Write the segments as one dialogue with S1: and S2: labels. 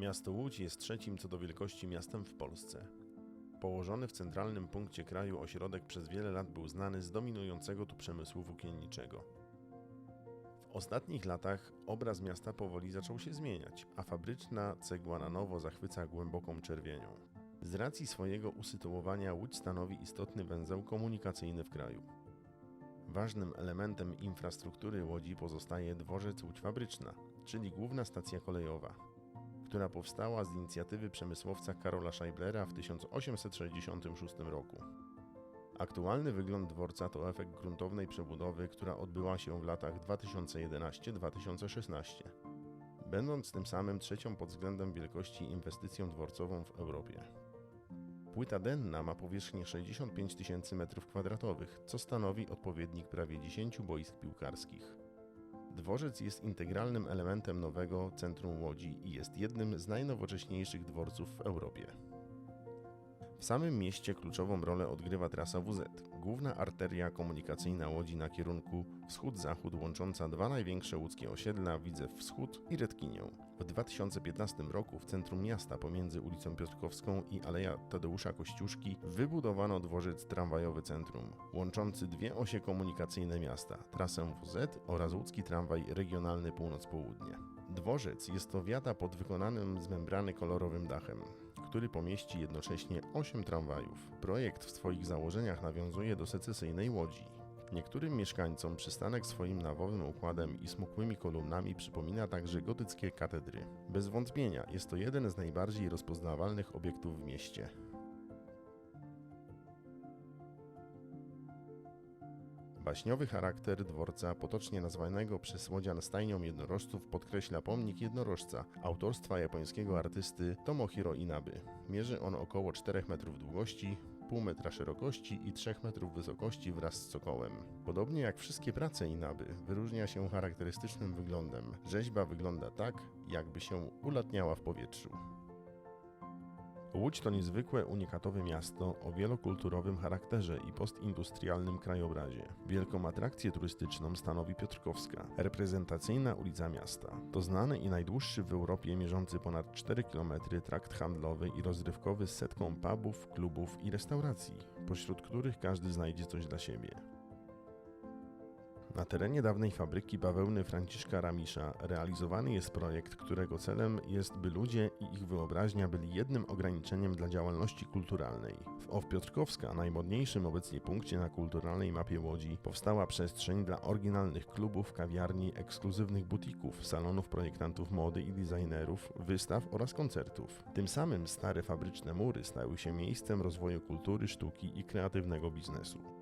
S1: Miasto Łódź jest trzecim co do wielkości miastem w Polsce. Położony w centralnym punkcie kraju ośrodek przez wiele lat był znany z dominującego tu przemysłu włókienniczego. W ostatnich latach obraz miasta powoli zaczął się zmieniać, a fabryczna cegła na nowo zachwyca głęboką czerwienią. Z racji swojego usytuowania Łódź stanowi istotny węzeł komunikacyjny w kraju. Ważnym elementem infrastruktury Łodzi pozostaje dworzec Łódź Fabryczna, czyli główna stacja kolejowa, która powstała z inicjatywy przemysłowca Karola Scheiblera w 1866 roku. Aktualny wygląd dworca to efekt gruntownej przebudowy, która odbyła się w latach 2011-2016, będąc tym samym trzecią pod względem wielkości inwestycją dworcową w Europie. Płyta denna ma powierzchnię 65 tysięcy m2, co stanowi odpowiednik prawie 10 boisk piłkarskich. Dworzec jest integralnym elementem nowego centrum Łodzi i jest jednym z najnowocześniejszych dworców w Europie. W samym mieście kluczową rolę odgrywa trasa WZ, główna arteria komunikacyjna Łodzi na kierunku wschód-zachód łącząca dwa największe łódzkie osiedla Widzew Wschód i Redkinię. W 2015 roku w centrum miasta pomiędzy ulicą Piotrkowską i Aleja Tadeusza Kościuszki wybudowano dworzec tramwajowy centrum, łączący dwie osie komunikacyjne miasta, trasę WZ oraz łódzki tramwaj regionalny północ-południe. Dworzec jest to wiata pod wykonanym z membrany kolorowym dachem, który pomieści jednocześnie 8 tramwajów. Projekt w swoich założeniach nawiązuje do secesyjnej Łodzi. Niektórym mieszkańcom przystanek swoim nawowym układem i smukłymi kolumnami przypomina także gotyckie katedry. Bez wątpienia jest to jeden z najbardziej rozpoznawalnych obiektów w mieście. Baśniowy charakter dworca, potocznie nazwanego przez Łodzian stajnią jednorożców, podkreśla pomnik jednorożca autorstwa japońskiego artysty Tomohiro Inaby. Mierzy on około 4 metrów długości, pół metra szerokości i 3 metrów wysokości wraz z cokołem. Podobnie jak wszystkie prace Inaby, wyróżnia się charakterystycznym wyglądem. Rzeźba wygląda tak, jakby się ulatniała w powietrzu. Łódź to niezwykłe, unikatowe miasto o wielokulturowym charakterze i postindustrialnym krajobrazie. Wielką atrakcję turystyczną stanowi Piotrkowska, reprezentacyjna ulica miasta. To znany i najdłuższy w Europie mierzący ponad 4 km trakt handlowy i rozrywkowy z setką pubów, klubów i restauracji, pośród których każdy znajdzie coś dla siebie. Na terenie dawnej fabryki bawełny Franciszka Ramisza realizowany jest projekt, którego celem jest, by ludzie i ich wyobraźnia byli jednym ograniczeniem dla działalności kulturalnej. W OW Piotrkowska, najmodniejszym obecnie punkcie na kulturalnej mapie Łodzi, powstała przestrzeń dla oryginalnych klubów, kawiarni, ekskluzywnych butików, salonów projektantów mody i designerów, wystaw oraz koncertów. Tym samym stare fabryczne mury stały się miejscem rozwoju kultury, sztuki i kreatywnego biznesu.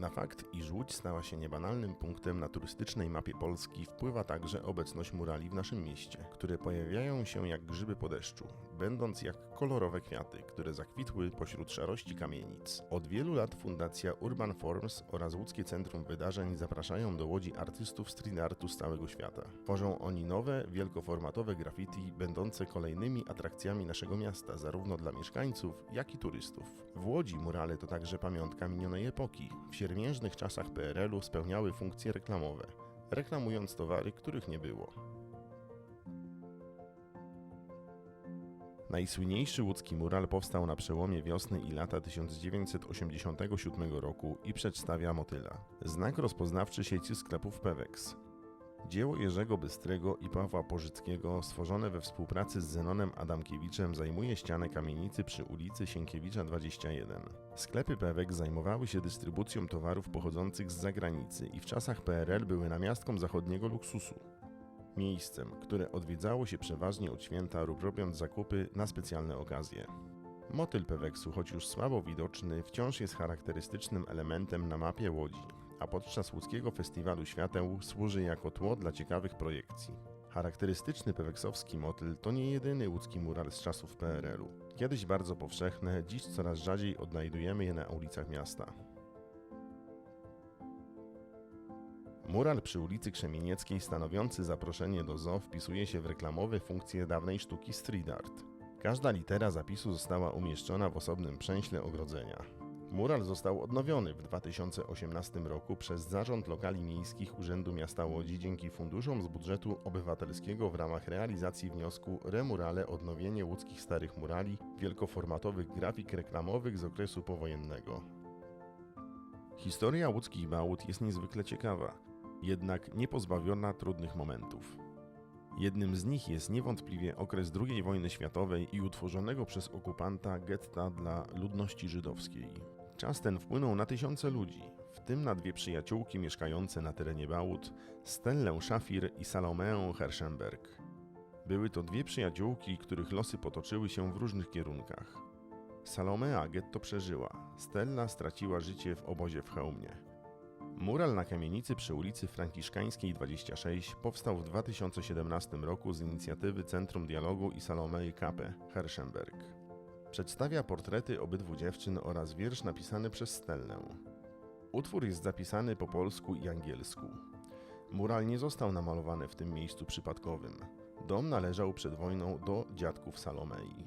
S1: Na fakt, iż Łódź stała się niebanalnym punktem na turystycznej mapie Polski wpływa także obecność murali w naszym mieście, które pojawiają się jak grzyby po deszczu, będąc jak kolorowe kwiaty, które zakwitły pośród szarości kamienic. Od wielu lat Fundacja Urban Forms oraz Łódzkie Centrum Wydarzeń zapraszają do Łodzi artystów street artu z całego świata. Tworzą oni nowe, wielkoformatowe graffiti, będące kolejnymi atrakcjami naszego miasta, zarówno dla mieszkańców, jak i turystów. W Łodzi murale to także pamiątka minionej epoki. W siermiężnych czasach PRL-u spełniały funkcje reklamowe, reklamując towary, których nie było. Najsłynniejszy łódzki mural powstał na przełomie wiosny i lata 1987 roku i przedstawia motyla. Znak rozpoznawczy sieci sklepów Pewex. Dzieło Jerzego Bystrego i Pawła Pożyckiego, stworzone we współpracy z Zenonem Adamkiewiczem, zajmuje ścianę kamienicy przy ulicy Sienkiewicza 21. Sklepy Pewek zajmowały się dystrybucją towarów pochodzących z zagranicy i w czasach PRL były namiastką zachodniego luksusu. Miejscem, które odwiedzało się przeważnie od święta lub robiąc zakupy na specjalne okazje. Motyl Peweksu, choć już słabo widoczny, wciąż jest charakterystycznym elementem na mapie Łodzi, a podczas łódzkiego festiwalu świateł służy jako tło dla ciekawych projekcji. Charakterystyczny peweksowski motyl to nie jedyny łódzki mural z czasów PRL-u. Kiedyś bardzo powszechne, dziś coraz rzadziej odnajdujemy je na ulicach miasta. Mural przy ulicy Krzemienieckiej stanowiący zaproszenie do zoo wpisuje się w reklamowe funkcje dawnej sztuki street art. Każda litera zapisu została umieszczona w osobnym przęśle ogrodzenia. Mural został odnowiony w 2018 roku przez Zarząd Lokali Miejskich Urzędu Miasta Łodzi dzięki funduszom z budżetu obywatelskiego w ramach realizacji wniosku Remurale Odnowienie łódzkich starych murali wielkoformatowych grafik reklamowych z okresu powojennego. Historia łódzkich bałut jest niezwykle ciekawa, jednak nie pozbawiona trudnych momentów. Jednym z nich jest niewątpliwie okres II wojny światowej i utworzonego przez okupanta getta dla ludności żydowskiej. Czas ten wpłynął na tysiące ludzi, w tym na dwie przyjaciółki mieszkające na terenie Bałut, Stellę Szafir i Salomeę Herschenberg. Były to dwie przyjaciółki, których losy potoczyły się w różnych kierunkach. Salomea getto przeżyła, Stella straciła życie w obozie w Chełmie. Mural na kamienicy przy ulicy Franciszkańskiej 26 powstał w 2017 roku z inicjatywy Centrum Dialogu i Salomei Kape, Herschenberg. Przedstawia portrety obydwu dziewczyn oraz wiersz napisany przez Stellę. Utwór jest zapisany po polsku i angielsku. Mural nie został namalowany w tym miejscu przypadkowym. Dom należał przed wojną do dziadków Salomei.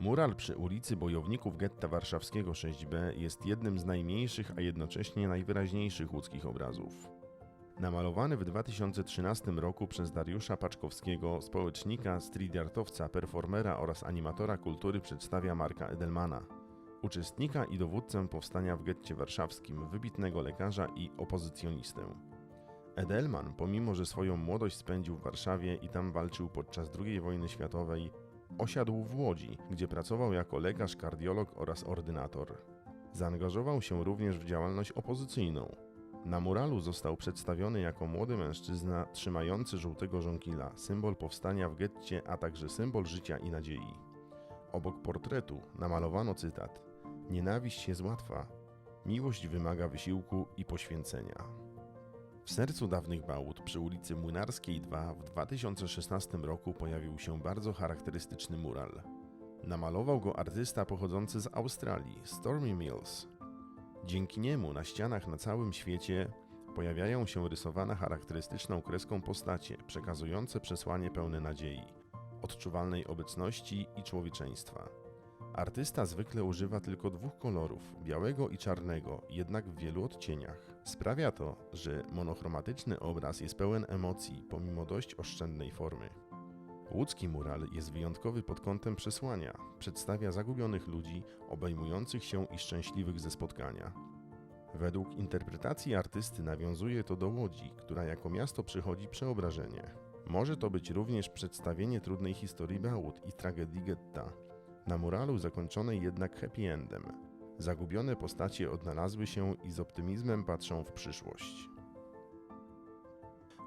S1: Mural przy ulicy Bojowników Getta Warszawskiego 6b jest jednym z najmniejszych, a jednocześnie najwyraźniejszych łódzkich obrazów. Namalowany w 2013 roku przez Dariusza Paczkowskiego, społecznika, streetartowca, performera oraz animatora kultury przedstawia Marka Edelmana, uczestnika i dowódcę powstania w getcie warszawskim, wybitnego lekarza i opozycjonistę. Edelman, pomimo że swoją młodość spędził w Warszawie i tam walczył podczas II wojny światowej, osiadł w Łodzi, gdzie pracował jako lekarz, kardiolog oraz ordynator. Zaangażował się również w działalność opozycyjną. Na muralu został przedstawiony jako młody mężczyzna trzymający żółtego żonkila, symbol powstania w getcie, a także symbol życia i nadziei. Obok portretu namalowano cytat: Nienawiść jest łatwa, miłość wymaga wysiłku i poświęcenia. W sercu dawnych Bałut przy ulicy Młynarskiej 2 w 2016 roku pojawił się bardzo charakterystyczny mural. Namalował go artysta pochodzący z Australii, Stormy Mills. Dzięki niemu na ścianach na całym świecie pojawiają się rysowane charakterystyczną kreską postacie, przekazujące przesłanie pełne nadziei, odczuwalnej obecności i człowieczeństwa. Artysta zwykle używa tylko dwóch kolorów, białego i czarnego, jednak w wielu odcieniach. Sprawia to, że monochromatyczny obraz jest pełen emocji, pomimo dość oszczędnej formy. Łódzki mural jest wyjątkowy pod kątem przesłania. Przedstawia zagubionych ludzi, obejmujących się i szczęśliwych ze spotkania. Według interpretacji artysty nawiązuje to do Łodzi, która jako miasto przychodzi przeobrażenie. Może to być również przedstawienie trudnej historii Bałut i tragedii getta. Na muralu zakończonej jednak happy endem. Zagubione postacie odnalazły się i z optymizmem patrzą w przyszłość.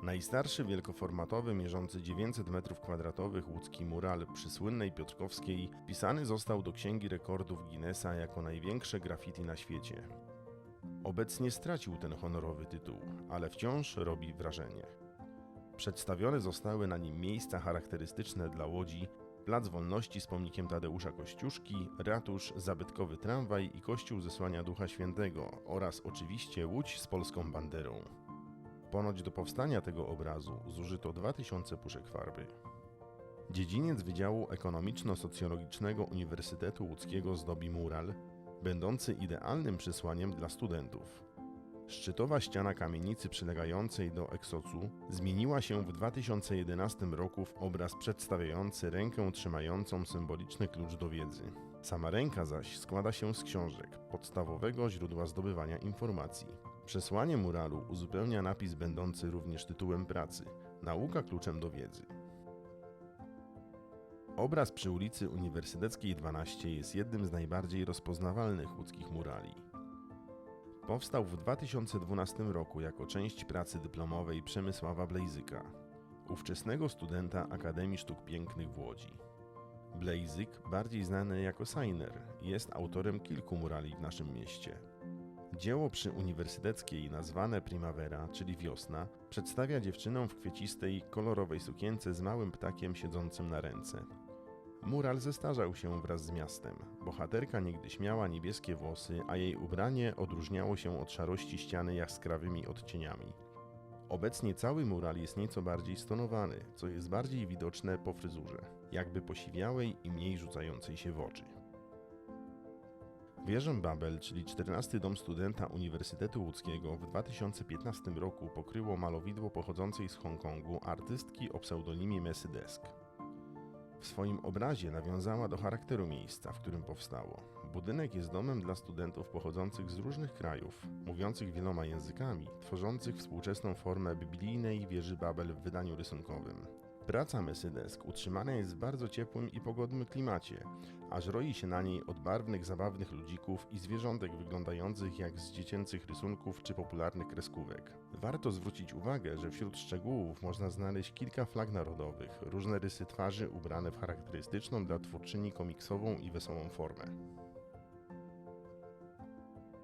S1: Najstarszy wielkoformatowy, mierzący 900 m2 łódzki mural przy słynnej Piotrkowskiej wpisany został do Księgi Rekordów Guinnessa jako największe graffiti na świecie. Obecnie stracił ten honorowy tytuł, ale wciąż robi wrażenie. Przedstawione zostały na nim miejsca charakterystyczne dla Łodzi, Plac Wolności z pomnikiem Tadeusza Kościuszki, ratusz, zabytkowy tramwaj i kościół zesłania Ducha Świętego oraz oczywiście łódź z polską banderą. Ponoć do powstania tego obrazu zużyto 2000 puszek farby. Dziedziniec Wydziału Ekonomiczno-Socjologicznego Uniwersytetu Łódzkiego zdobi mural, będący idealnym przesłaniem dla studentów. Szczytowa ściana kamienicy przylegającej do Eksocu zmieniła się w 2011 roku w obraz przedstawiający rękę trzymającą symboliczny klucz do wiedzy. Sama ręka zaś składa się z książek, podstawowego źródła zdobywania informacji. Przesłanie muralu uzupełnia napis będący również tytułem pracy Nauka kluczem do wiedzy. Obraz przy ulicy Uniwersyteckiej 12 jest jednym z najbardziej rozpoznawalnych łódzkich murali. Powstał w 2012 roku jako część pracy dyplomowej Przemysława Blejzyka, ówczesnego studenta Akademii Sztuk Pięknych w Łodzi. Blejzyk, bardziej znany jako Sainer, jest autorem kilku murali w naszym mieście. Dzieło przy uniwersyteckiej nazwane Primavera, czyli wiosna, przedstawia dziewczynę w kwiecistej, kolorowej sukience z małym ptakiem siedzącym na ręce. Mural zestarzał się wraz z miastem. Bohaterka niegdyś miała niebieskie włosy, a jej ubranie odróżniało się od szarości ściany jaskrawymi odcieniami. Obecnie cały mural jest nieco bardziej stonowany, co jest bardziej widoczne po fryzurze, jakby posiwiałej i mniej rzucającej się w oczy. Wieżę Babel, czyli 14 dom studenta Uniwersytetu Łódzkiego w 2015 roku pokryło malowidło pochodzącej z Hongkongu artystki o pseudonimie Messy Desk. W swoim obrazie nawiązała do charakteru miejsca, w którym powstało. Budynek jest domem dla studentów pochodzących z różnych krajów, mówiących wieloma językami, tworzących współczesną formę biblijnej wieży Babel w wydaniu rysunkowym. Praca Messydesk utrzymana jest w bardzo ciepłym i pogodnym klimacie, aż roi się na niej od barwnych, zabawnych ludzików i zwierzątek wyglądających jak z dziecięcych rysunków czy popularnych kreskówek. Warto zwrócić uwagę, że wśród szczegółów można znaleźć kilka flag narodowych, różne rysy twarzy ubrane w charakterystyczną dla twórczyni komiksową i wesołą formę.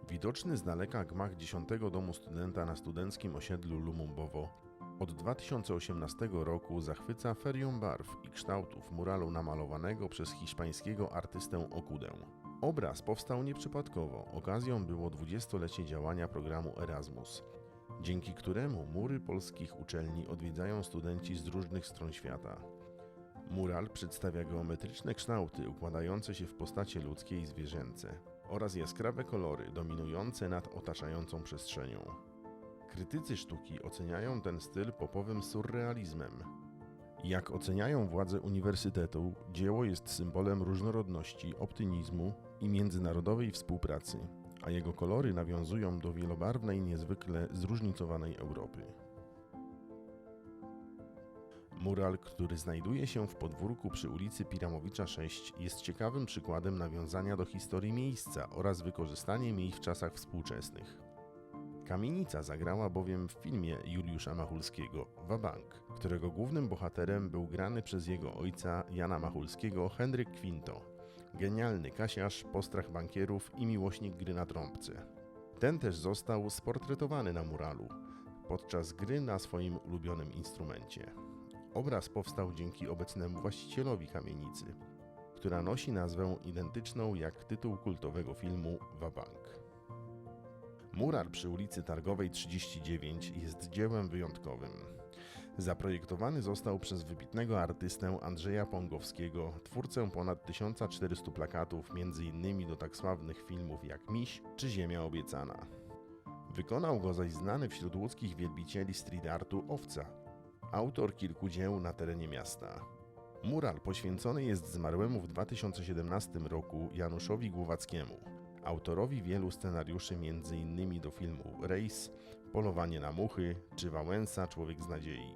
S1: Widoczny z daleka gmach 10 domu studenta na studenckim osiedlu Lumumbowo od 2018 roku zachwyca ferią barw i kształtów muralu namalowanego przez hiszpańskiego artystę Okudę. Obraz powstał nieprzypadkowo, okazją było 20-lecie działania programu Erasmus, dzięki któremu mury polskich uczelni odwiedzają studenci z różnych stron świata. Mural przedstawia geometryczne kształty układające się w postacie ludzkie i zwierzęce oraz jaskrawe kolory dominujące nad otaczającą przestrzenią. Krytycy sztuki oceniają ten styl popowym surrealizmem. Jak oceniają władze uniwersytetu, dzieło jest symbolem różnorodności, optymizmu i międzynarodowej współpracy, a jego kolory nawiązują do wielobarwnej, niezwykle zróżnicowanej Europy. Mural, który znajduje się w podwórku przy ulicy Piramowicza 6, jest ciekawym przykładem nawiązania do historii miejsca oraz wykorzystaniem jej w czasach współczesnych. Kamienica zagrała bowiem w filmie Juliusza Machulskiego Wabank, którego głównym bohaterem był grany przez jego ojca Jana Machulskiego Henryk Quinto, genialny kasiarz, postrach bankierów i miłośnik gry na trąbce. Ten też został sportretowany na muralu podczas gry na swoim ulubionym instrumencie. Obraz powstał dzięki obecnemu właścicielowi kamienicy, która nosi nazwę identyczną jak tytuł kultowego filmu Wabank. Mural przy ulicy Targowej 39 jest dziełem wyjątkowym. Zaprojektowany został przez wybitnego artystę Andrzeja Pongowskiego, twórcę ponad 1400 plakatów, m.in. do tak sławnych filmów jak Miś czy Ziemia Obiecana. Wykonał go zaś znany wśród łódzkich wielbicieli street artu Owca, autor kilku dzieł na terenie miasta. Mural poświęcony jest zmarłemu w 2017 roku Januszowi Głowackiemu, autorowi wielu scenariuszy m.in. do filmu Rejs, Polowanie na muchy czy Wałęsa Człowiek z nadziei.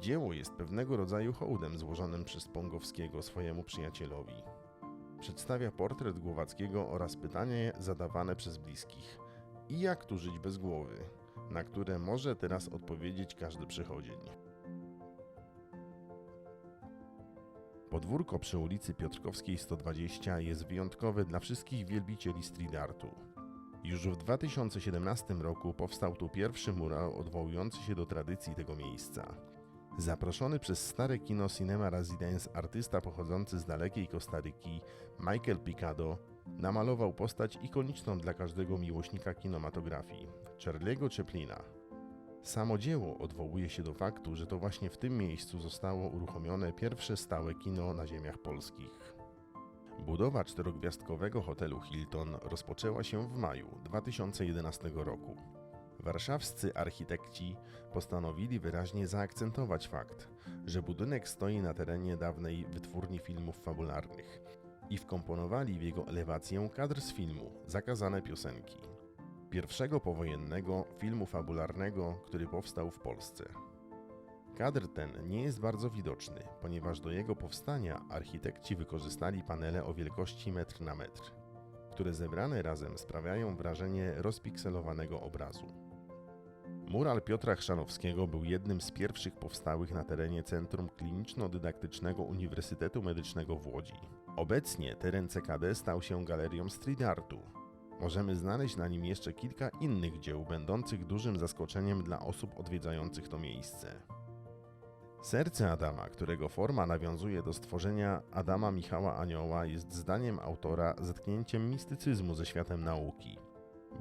S1: Dzieło jest pewnego rodzaju hołdem złożonym przez Pongowskiego swojemu przyjacielowi. Przedstawia portret Głowackiego oraz pytanie zadawane przez bliskich. I jak tu żyć bez głowy? Na które może teraz odpowiedzieć każdy przychodzień. Podwórko przy ulicy Piotrkowskiej 120 jest wyjątkowe dla wszystkich wielbicieli street artu. Już w 2017 roku powstał tu pierwszy mural odwołujący się do tradycji tego miejsca. Zaproszony przez stare kino Cinema Residence artysta pochodzący z dalekiej Kostaryki, Michael Picado, namalował postać ikoniczną dla każdego miłośnika kinematografii, Charlie'ego Chaplina. Samo dzieło odwołuje się do faktu, że to właśnie w tym miejscu zostało uruchomione pierwsze stałe kino na ziemiach polskich. Budowa czterogwiazdkowego hotelu Hilton rozpoczęła się w maju 2011 roku. Warszawscy architekci postanowili wyraźnie zaakcentować fakt, że budynek stoi na terenie dawnej wytwórni filmów fabularnych i wkomponowali w jego elewację kadr z filmu Zakazane piosenki pierwszego powojennego filmu fabularnego, który powstał w Polsce. Kadr ten nie jest bardzo widoczny, ponieważ do jego powstania architekci wykorzystali panele o wielkości metr na metr, które zebrane razem sprawiają wrażenie rozpikselowanego obrazu. Mural Piotra Chrzanowskiego był jednym z pierwszych powstałych na terenie Centrum Kliniczno-Dydaktycznego Uniwersytetu Medycznego w Łodzi. Obecnie teren CKD stał się galerią street artu, możemy znaleźć na nim jeszcze kilka innych dzieł, będących dużym zaskoczeniem dla osób odwiedzających to miejsce. Serce Adama, którego forma nawiązuje do stworzenia Adama Michała Anioła, jest zdaniem autora zetknięciem mistycyzmu ze światem nauki.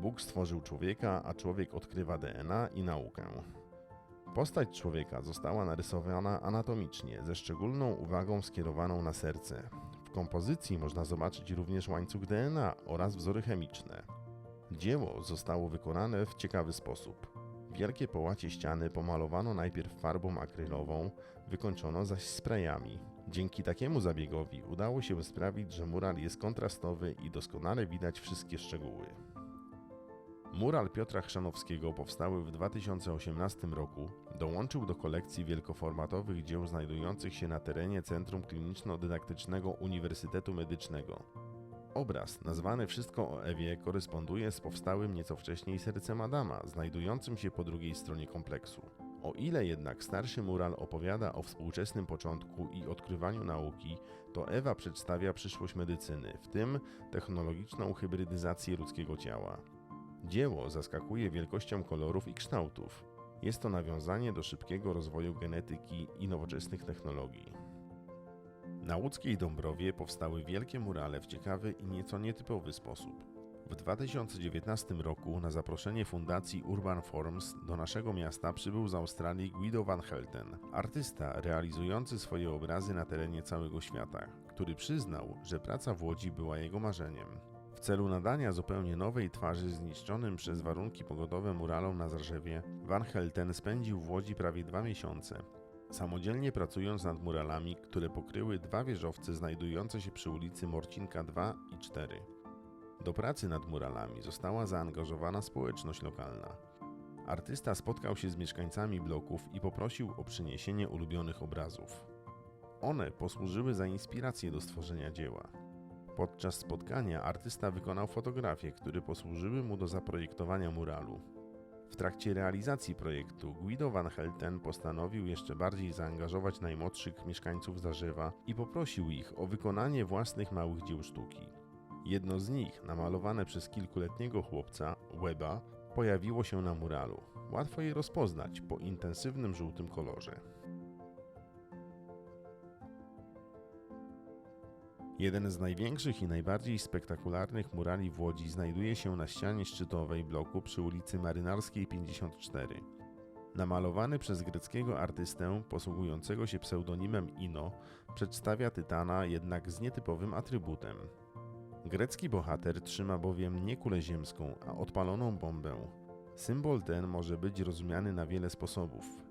S1: Bóg stworzył człowieka, a człowiek odkrywa DNA i naukę. Postać człowieka została narysowana anatomicznie, ze szczególną uwagą skierowaną na serce, W kompozycji można zobaczyć również łańcuch DNA oraz wzory chemiczne. Dzieło zostało wykonane w ciekawy sposób. Wielkie połacie ściany pomalowano najpierw farbą akrylową, wykończono zaś sprayami. Dzięki takiemu zabiegowi udało się sprawić, że mural jest kontrastowy i doskonale widać wszystkie szczegóły. Mural Piotra Chrzanowskiego powstały w 2018 roku dołączył do kolekcji wielkoformatowych dzieł znajdujących się na terenie Centrum Kliniczno-Dydaktycznego Uniwersytetu Medycznego. Obraz, nazwany Wszystko o Ewie, koresponduje z powstałym nieco wcześniej Sercem Adama, znajdującym się po drugiej stronie kompleksu. O ile jednak starszy mural opowiada o współczesnym początku i odkrywaniu nauki, to Ewa przedstawia przyszłość medycyny, w tym technologiczną hybrydyzację ludzkiego ciała. Dzieło zaskakuje wielkością kolorów i kształtów. Jest to nawiązanie do szybkiego rozwoju genetyki i nowoczesnych technologii. Na łódzkiej Dąbrowie powstały wielkie murale w ciekawy i nieco nietypowy sposób. W 2019 roku na zaproszenie fundacji Urban Forms do naszego miasta przybył z Australii Guido van Helten, artysta realizujący swoje obrazy na terenie całego świata, który przyznał, że praca w Łodzi była jego marzeniem. W celu nadania zupełnie nowej twarzy zniszczonym przez warunki pogodowe muralom na Zarzewie, Van Helten spędził w Łodzi prawie dwa miesiące, samodzielnie pracując nad muralami, które pokryły dwa wieżowce znajdujące się przy ulicy Morcinka 2 i 4. Do pracy nad muralami została zaangażowana społeczność lokalna. Artysta spotkał się z mieszkańcami bloków i poprosił o przyniesienie ulubionych obrazów. One posłużyły za inspirację do stworzenia dzieła. Podczas spotkania artysta wykonał fotografie, które posłużyły mu do zaprojektowania muralu. W trakcie realizacji projektu Guido van Helten postanowił jeszcze bardziej zaangażować najmłodszych mieszkańców Zarzewa i poprosił ich o wykonanie własnych małych dzieł sztuki. Jedno z nich, namalowane przez kilkuletniego chłopca, Weba, pojawiło się na muralu. Łatwo je rozpoznać po intensywnym żółtym kolorze. Jeden z największych i najbardziej spektakularnych murali w Łodzi znajduje się na ścianie szczytowej bloku przy ulicy Marynarskiej 54. Namalowany przez greckiego artystę posługującego się pseudonimem Ino, przedstawia Tytana jednak z nietypowym atrybutem. Grecki bohater trzyma bowiem nie kulę ziemską, a odpaloną bombę. Symbol ten może być rozumiany na wiele sposobów.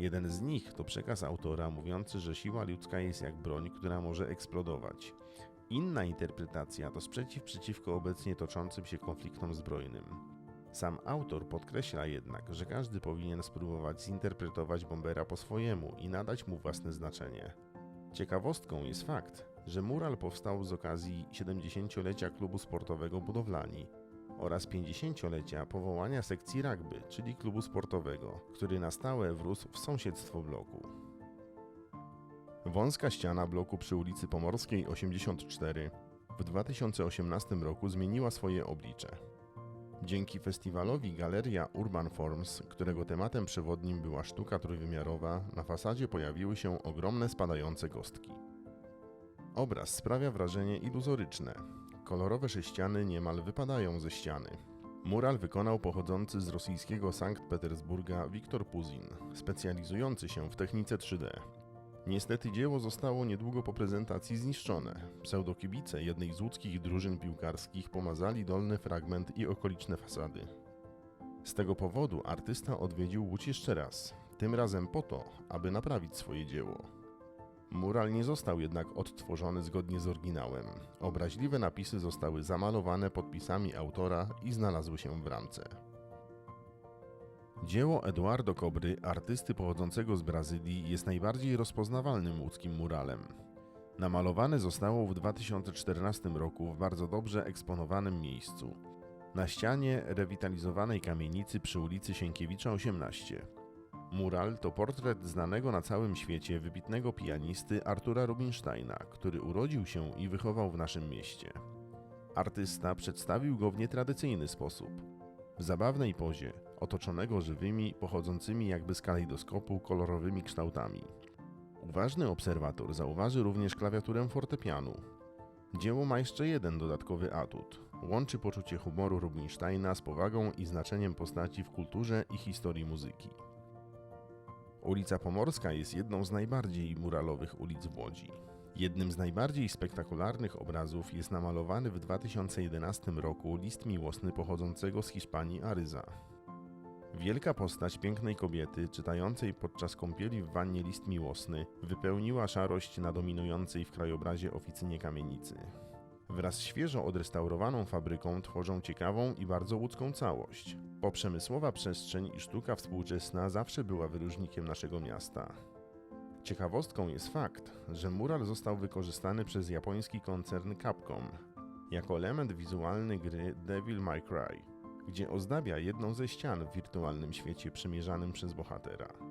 S1: Jeden z nich to przekaz autora mówiący, że siła ludzka jest jak broń, która może eksplodować. Inna interpretacja to sprzeciw przeciwko obecnie toczącym się konfliktom zbrojnym. Sam autor podkreśla jednak, że każdy powinien spróbować zinterpretować bombera po swojemu i nadać mu własne znaczenie. Ciekawostką jest fakt, że mural powstał z okazji 70-lecia klubu sportowego Budowlani oraz 50-lecia powołania sekcji rugby, czyli klubu sportowego, który na stałe wrósł w sąsiedztwo bloku. Wąska ściana bloku przy ulicy Pomorskiej 84 w 2018 roku zmieniła swoje oblicze. Dzięki festiwalowi Galeria Urban Forms, którego tematem przewodnim była sztuka trójwymiarowa, na fasadzie pojawiły się ogromne spadające kostki. Obraz sprawia wrażenie iluzoryczne. Kolorowe sześciany niemal wypadają ze ściany. Mural wykonał pochodzący z rosyjskiego Sankt Petersburga Wiktor Puzin, specjalizujący się w technice 3D. Niestety dzieło zostało niedługo po prezentacji zniszczone. Pseudokibice jednej z łódzkich drużyn piłkarskich pomazali dolny fragment i okoliczne fasady. Z tego powodu artysta odwiedził Łódź jeszcze raz, tym razem po to, aby naprawić swoje dzieło. Mural nie został jednak odtworzony zgodnie z oryginałem. Obraźliwe napisy zostały zamalowane podpisami autora i znalazły się w ramce. Dzieło Eduardo Cobry, artysty pochodzącego z Brazylii, jest najbardziej rozpoznawalnym łódzkim muralem. Namalowane zostało w 2014 roku w bardzo dobrze eksponowanym miejscu. Na ścianie rewitalizowanej kamienicy przy ulicy Sienkiewicza 18. Mural to portret znanego na całym świecie wybitnego pianisty Artura Rubinsteina, który urodził się i wychował w naszym mieście. Artysta przedstawił go w nietradycyjny sposób. W zabawnej pozie, otoczonego żywymi, pochodzącymi jakby z kalejdoskopu kolorowymi kształtami. Uważny obserwator zauważy również klawiaturę fortepianu. Dzieło ma jeszcze jeden dodatkowy atut. Łączy poczucie humoru Rubinsteina z powagą i znaczeniem postaci w kulturze i historii muzyki. Ulica Pomorska jest jedną z najbardziej muralowych ulic w Łodzi. Jednym z najbardziej spektakularnych obrazów jest namalowany w 2011 roku list miłosny pochodzącego z Hiszpanii Aryza. Wielka postać pięknej kobiety, czytającej podczas kąpieli w wannie list miłosny, wypełniła szarość na dominującej w krajobrazie oficynie kamienicy. Wraz z świeżo odrestaurowaną fabryką tworzą ciekawą i bardzo łódzką całość. Poprzemysłowa przestrzeń i sztuka współczesna zawsze była wyróżnikiem naszego miasta. Ciekawostką jest fakt, że mural został wykorzystany przez japoński koncern Capcom jako element wizualny gry Devil May Cry, gdzie ozdabia jedną ze ścian w wirtualnym świecie przemierzanym przez bohatera.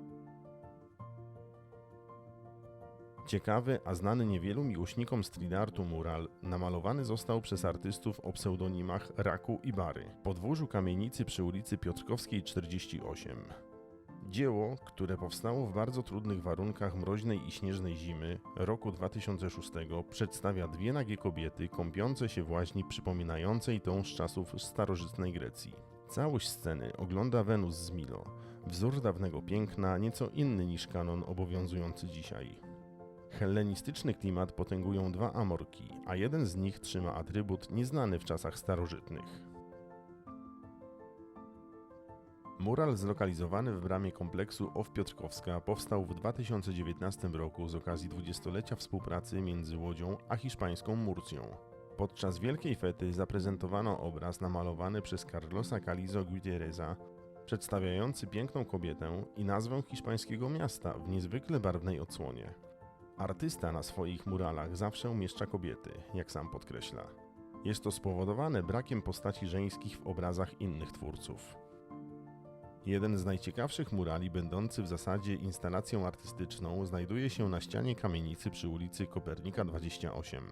S1: Ciekawy, a znany niewielu miłośnikom street artu mural namalowany został przez artystów o pseudonimach Raku i Bary w podwórzu kamienicy przy ulicy Piotrkowskiej 48. Dzieło, które powstało w bardzo trudnych warunkach mroźnej i śnieżnej zimy roku 2006, przedstawia dwie nagie kobiety kąpiące się w łaźni przypominającej tą z czasów starożytnej Grecji. Całość sceny ogląda Wenus z Milo, wzór dawnego piękna, nieco inny niż kanon obowiązujący dzisiaj. Hellenistyczny klimat potęgują dwa amorki, a jeden z nich trzyma atrybut nieznany w czasach starożytnych. Mural zlokalizowany w bramie kompleksu OW Piotrkowska powstał w 2019 roku z okazji dwudziestolecia współpracy między Łodzią a hiszpańską Murcją. Podczas Wielkiej Fety zaprezentowano obraz namalowany przez Carlosa Calizo Gutierreza, przedstawiający piękną kobietę i nazwę hiszpańskiego miasta w niezwykle barwnej odsłonie. Artysta na swoich muralach zawsze umieszcza kobiety, jak sam podkreśla. Jest to spowodowane brakiem postaci żeńskich w obrazach innych twórców. Jeden z najciekawszych murali, będący w zasadzie instalacją artystyczną, znajduje się na ścianie kamienicy przy ulicy Kopernika 28.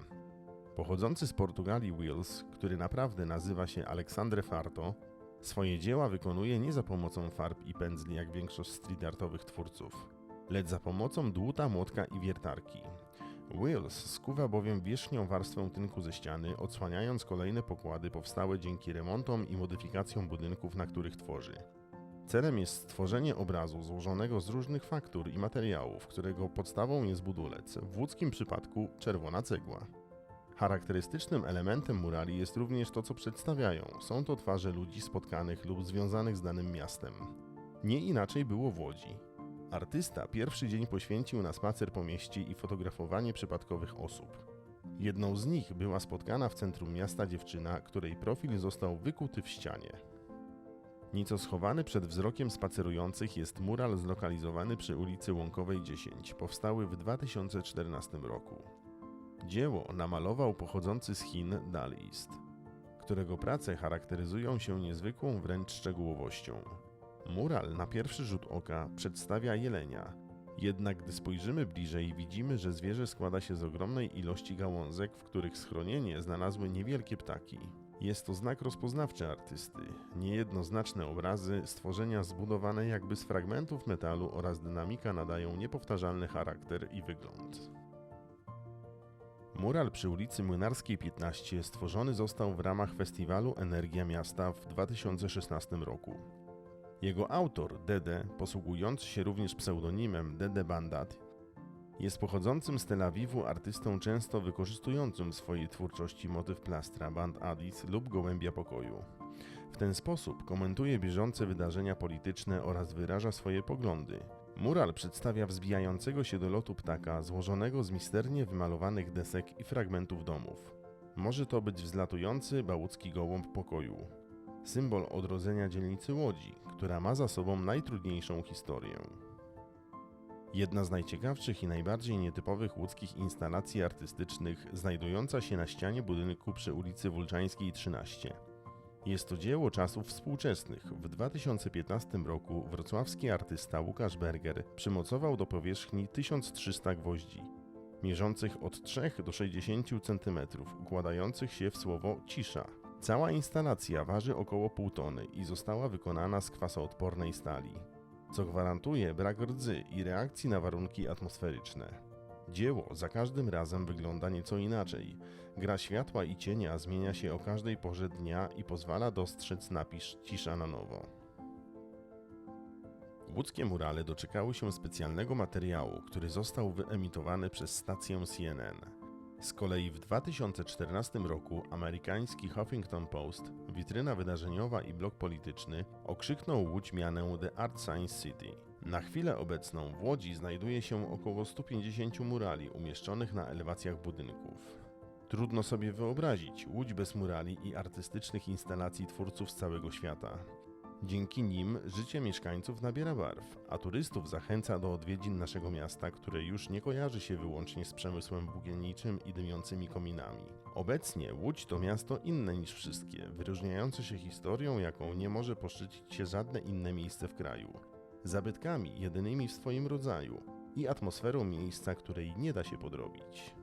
S1: Pochodzący z Portugalii Wills, który naprawdę nazywa się Alexandre Farto, swoje dzieła wykonuje nie za pomocą farb i pędzli jak większość street artowych twórców, lecz za pomocą dłuta, młotka i wiertarki. Wills skuwa bowiem wierzchnią warstwę tynku ze ściany, odsłaniając kolejne pokłady powstałe dzięki remontom i modyfikacjom budynków, na których tworzy. Celem jest stworzenie obrazu złożonego z różnych faktur i materiałów, którego podstawą jest budulec, w łódzkim przypadku czerwona cegła. Charakterystycznym elementem murali jest również to, co przedstawiają. Są to twarze ludzi spotkanych lub związanych z danym miastem. Nie inaczej było w Łodzi. Artysta pierwszy dzień poświęcił na spacer po mieście i fotografowanie przypadkowych osób. Jedną z nich była spotkana w centrum miasta dziewczyna, której profil został wykuty w ścianie. Nieco schowany przed wzrokiem spacerujących jest mural zlokalizowany przy ulicy Łąkowej 10, powstały w 2014 roku. Dzieło namalował pochodzący z Chin Dalist, którego prace charakteryzują się niezwykłą wręcz szczegółowością. Mural na pierwszy rzut oka przedstawia jelenia, jednak gdy spojrzymy bliżej, widzimy, że zwierzę składa się z ogromnej ilości gałązek, w których schronienie znalazły niewielkie ptaki. Jest to znak rozpoznawczy artysty. Niejednoznaczne obrazy, stworzenia zbudowane jakby z fragmentów metalu oraz dynamika nadają niepowtarzalny charakter i wygląd. Mural przy ulicy Młynarskiej 15 stworzony został w ramach festiwalu Energia Miasta w 2016 roku. Jego autor, Dede, posługujący się również pseudonimem Dede Bandat, jest pochodzącym z Tel Awiwu artystą często wykorzystującym w swojej twórczości motyw plastra, band Addis lub gołębia pokoju. W ten sposób komentuje bieżące wydarzenia polityczne oraz wyraża swoje poglądy. Mural przedstawia wzbijającego się do lotu ptaka złożonego z misternie wymalowanych desek i fragmentów domów. Może to być wzlatujący bałucki gołąb pokoju. Symbol odrodzenia dzielnicy Łodzi, która ma za sobą najtrudniejszą historię. Jedna z najciekawszych i najbardziej nietypowych łódzkich instalacji artystycznych, znajdująca się na ścianie budynku przy ulicy Wulczańskiej 13. Jest to dzieło czasów współczesnych. W 2015 roku wrocławski artysta Łukasz Berger przymocował do powierzchni 1300 gwoździ, mierzących od 3 do 60 cm, układających się w słowo cisza. Cała instalacja waży około pół tony i została wykonana z kwasoodpornej stali co gwarantuje brak rdzy i reakcji na warunki atmosferyczne. Dzieło za każdym razem wygląda nieco inaczej. Gra światła i cienia zmienia się o każdej porze dnia i pozwala dostrzec napis cisza na nowo. Łódzkie murale doczekały się specjalnego materiału, który został wyemitowany przez stację CNN. Z kolei w 2014 roku amerykański Huffington Post, witryna wydarzeniowa i blog polityczny, okrzyknął Łódź mianem The Art Science City. Na chwilę obecną w Łodzi znajduje się około 150 murali umieszczonych na elewacjach budynków. Trudno sobie wyobrazić Łódź bez murali i artystycznych instalacji twórców z całego świata. Dzięki nim życie mieszkańców nabiera barw, a turystów zachęca do odwiedzin naszego miasta, które już nie kojarzy się wyłącznie z przemysłem włókienniczym i dymiącymi kominami. Obecnie Łódź to miasto inne niż wszystkie, wyróżniające się historią, jaką nie może poszczycić się żadne inne miejsce w kraju. Zabytkami jedynymi w swoim rodzaju i atmosferą miejsca, której nie da się podrobić.